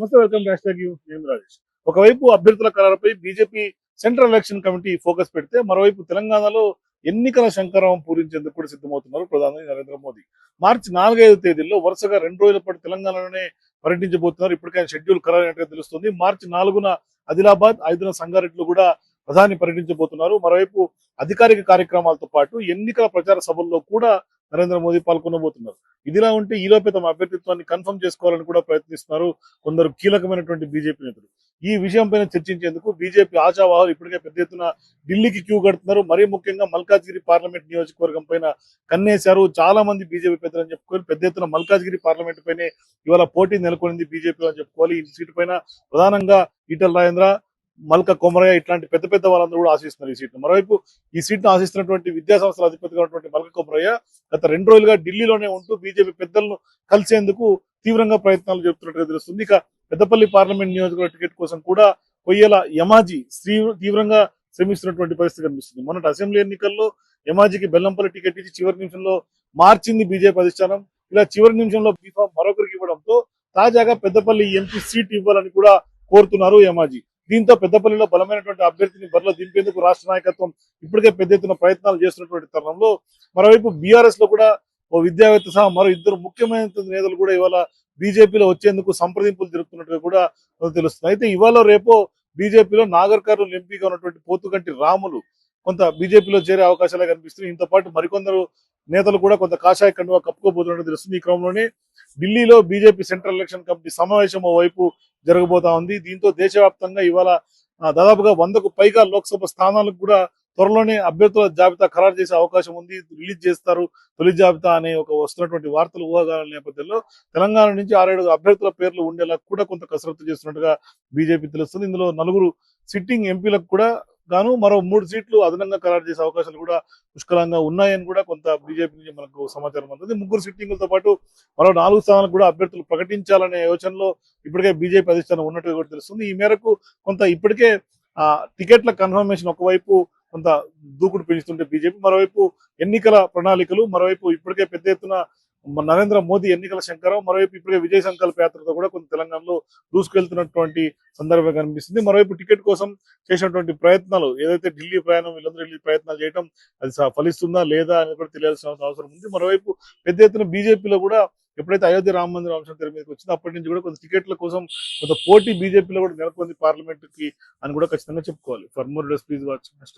నమస్తే welcome back talk you. నేను రాజేష్. ఒకవైపు అభ్యర్థుల ఖరారుపై BJP central election committee focus పెడితే మరోవైపు తెలంగాణలో ఎన్నికల శంకరం పూరించేందుకు కూడా సిద్ధమవుతున్నారు ప్రధాని నరేంద్ర మోదీ. మార్చి నాలుగైదు తేదీల్లో వరుసగా రెండు రోజుల పాటు తెలంగాణలోనే పర్యటించబోతున్నారు. ఇప్పటికైనా షెడ్యూల్ ఖరారైనట్టుగా తెలుస్తుంది. మార్చి నాలుగున ఆదిలాబాద్ ఐదున సంగారెడ్డిలో కూడా ప్రధాని పర్యటించబోతున్నారు. మరోవైపు అధికారిక కార్యక్రమాలతో పాటు ఎన్నికల ప్రచార సభల్లో కూడా నరేంద్ర మోదీ పాల్గొనబోతున్నారు. ఇదిలా ఉంటే ఈలోపే తమ అభ్యర్థిత్వాన్ని కన్ఫర్మ్ చేసుకోవాలని కూడా ప్రయత్నిస్తున్నారు కొందరు కీలకమైనటువంటి బీజేపీ నేతలు. ఈ విషయంపైన చర్చించేందుకు బీజేపీ ఆశావాహులు ఇప్పటికే పెద్ద ఎత్తున ఢిల్లీకి క్యూ కడుతున్నారు. మరీ ముఖ్యంగా మల్కాజ్గిరి పార్లమెంట్ నియోజకవర్గం పైన కన్నేశారు. చాలా మంది బీజేపీ అని చెప్పుకోవాలి. పెద్ద ఎత్తున మల్కాజ్గిరి పార్లమెంట్ పైనే ఇవాళ పోటీ నెలకొనింది బీజేపీ అని చెప్పుకోవాలి. ఈ సీటు పైన ప్రధానంగా ఈటల రాజేంద్ర మల్క కొమరయ్య ఇట్లాంటి పెద్ద పెద్ద వాళ్ళందరూ కూడా ఆశిస్తున్నారు ఈ సీట్ను. మరోవైపు ఈ సీట్ను ఆశిస్తున్నటువంటి విద్యాసంస్థల అధిపతిగా ఉన్నటువంటి మల్క కొమరయ్య గత రెండు రోజులుగా ఢిల్లీలోనే ఉంటూ బీజేపీ పెద్దలను కలిసేందుకు తీవ్రంగా ప్రయత్నాలు చెబుతున్నట్టుగా తెలుస్తుంది. ఇక పెద్దపల్లి పార్లమెంట్ నియోజకవర్గ టికెట్ కోసం కూడా కొయ్యల యమాజీ శ్రీ తీవ్రంగా శ్రమిస్తున్నటువంటి పరిస్థితి కనిపిస్తుంది. మొన్నటి అసెంబ్లీ ఎన్నికల్లో యమాజీకి బెల్లంపల్లి టికెట్ ఇచ్చి చివరి నిమిషంలో మార్చింది బీజేపీ అధిష్టానం. ఇలా చివరి నిమిషంలో బీఫామ్ మరొకరికి ఇవ్వడంతో తాజాగా పెద్దపల్లి ఎంపీ సీట్ ఇవ్వాలని కూడా కోరుతున్నారు యమాజీ. దీంతో పెద్దపల్లిలో బలమైనటువంటి అభ్యర్థిని బరిలో దింపేందుకు రాష్ట్ర నాయకత్వం ఇప్పటికే పెద్ద ఎత్తున ప్రయత్నాలు చేస్తున్నటువంటి తరుణంలో మరోవైపు బీఆర్ఎస్లో కూడా ఓ విద్యావేత్త సహా మరో ఇద్దరు ముఖ్యమైన నేతలు కూడా ఇవాళ బీజేపీలో వచ్చేందుకు సంప్రదింపులు జరుపుతున్నట్టుగా కూడా తెలుస్తుంది. అయితే ఇవాళ రేపో బీజేపీలో నాగర్ కర్నూలు ఎంపీగా ఉన్నటువంటి పోతుగంటి రాములు కొంత బీజేపీలో చేరే అవకాశాలే కనిపిస్తున్నాయి. ఇంతో పాటు మరికొందరు నేతలు కూడా కొంత కాషాయ కండువా కప్పుకోబోతున్నట్టు తెలుస్తుంది. ఈ క్రమంలోనే ఢిల్లీలో బీజేపీ సెంట్రల్ ఎలక్షన్ కమిటీ సమావేశం వైపు జరగబోతా ఉంది. దీంతో దేశవ్యాప్తంగా ఇవాళ దాదాపుగా వందకు పైగా లోక్సభ స్థానాలకు కూడా త్వరలోనే అభ్యర్థుల జాబితా ఖరారు చేసే అవకాశం ఉంది. రిలీజ్ చేస్తారు. తొలి జాబితా అనే ఒక వస్తున్నటువంటి వార్తలు ఊహాగాల నేపథ్యంలో తెలంగాణ నుంచి ఆరేడు అభ్యర్థుల పేర్లు ఉండేలా కూడా కొంత కసరత్తు చేస్తున్నట్టుగా బీజేపీ తెలుస్తుంది. ఇందులో నలుగురు సిట్టింగ్ ఎంపీలకు కూడా గాను మరో మూడు సీట్లు అదనంగా ఖరారు చేసే అవకాశాలు కూడా పుష్కలంగా ఉన్నాయని కూడా కొంత బీజేపీ నుంచి మనకు సమాచారం అందుతుంది. ముగ్గురు సిట్టింగులతో పాటు మరో నాలుగు స్థానాలకు కూడా అభ్యర్థులు ప్రకటించాలనే యోచనలో ఇప్పటికే బీజేపీ అధిష్టానం ఉన్నట్టుగా కూడా తెలుస్తుంది. ఈ మేరకు కొంత ఇప్పటికే ఆ టికెట్ల కన్ఫర్మేషన్ ఒకవైపు కొంత దూకుడు పెంచుతుంటే బీజేపీ మరోవైపు ఎన్నికల ప్రణాళికలు మరోవైపు ఇప్పటికే పెద్ద ఎత్తున నరేంద్ర మోదీ ఎన్నికల శంకరం మరోవైపు ఇప్పటికే విజయ సంకల్ప యాత్రతో కూడా కొంత తెలంగాణలో దూసుకెళ్తున్నటువంటి సందర్భం కనిపిస్తుంది. మరోవైపు టికెట్ కోసం చేసినటువంటి ప్రయత్నాలు ఏదైతే ఢిల్లీ ప్రయాణం వీళ్ళందరూ ఢిల్లీ ప్రయత్నాలు చేయడం అది స- ఫలిస్తుందా లేదా అనేది కూడా తెలియాల్సిన అవసరం ఉంది. మరోవైపు పెద్ద ఎత్తున బీజేపీలో కూడా ఎప్పుడైతే అయోధ్య రామ మందిరం అంశం తెర మీదకి వచ్చిందో అప్పటి నుంచి కూడా కొంత టికెట్ల కోసం కొంత పోటీ బీజేపీలో కూడా నెలకొంది పార్లమెంట్కి అని కూడా ఖచ్చితంగా చెప్పుకోవాలి. For more days please watch hash